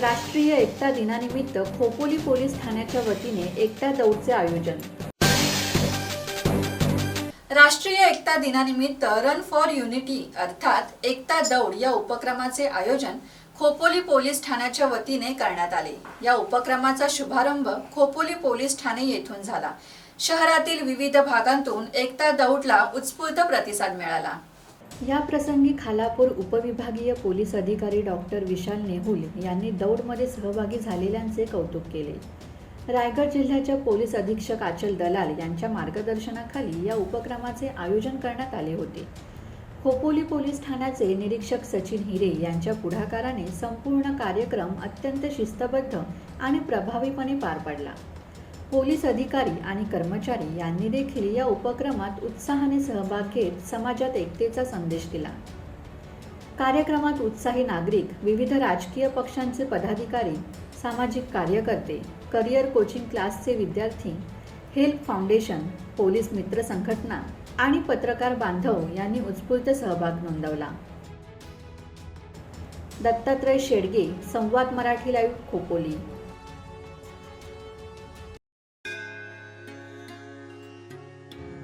राष्ट्रीय एकता दिनानिमित्त खोपोली पोलीस ठाण्याच्या वतीने एकता दौडचे आयोजन. राष्ट्रीय एकता दिनानिमित्त रन फॉर युनिटी अर्थात एकता दौड या उपक्रमाचे आयोजन खोपोली पोलीस ठाण्याच्या वतीने करण्यात आले. या उपक्रमाचा शुभारंभ खोपोली पोलीस ठाणे येथून झाला. शहरातील विविध भागांतून एकता दौडला उत्स्फूर्त प्रतिसाद मिळाला. या प्रसंगी खालापूर उपविभागीय पोलीस अधिकारी डॉक्टर विशाल नेहुल यांनी दौडमध्ये सहभागी झालेल्यांचे कौतुक केले. रायगड जिल्ह्याच्या पोलीस अधीक्षक आचल दलाल यांच्या मार्गदर्शनाखाली या उपक्रमाचे आयोजन करण्यात आले होते. खोपोली पोलीस ठाण्याचे निरीक्षक सचिन हिरे यांच्या पुढाकाराने संपूर्ण कार्यक्रम अत्यंत शिस्तबद्ध आणि प्रभावीपणे पार पडला. पोलीस अधिकारी आणि कर्मचारी यांनी देखील या उपक्रमात उत्साहाने सहभाग घेत समाजात एकतेचा संदेश दिला. कार्यक्रमात उत्साही नागरिक विविध राजकीय पक्षांचे पदाधिकारी सामाजिक कार्यकर्ते करिअर कोचिंग क्लासचे विद्यार्थी हेल्प फाउंडेशन पोलीस मित्र संघटना आणि पत्रकार बांधव यांनी उत्स्फूर्त सहभाग नोंदवला. दत्तात्रय शेडगे संवाद मराठी लाईव्ह खोपोली.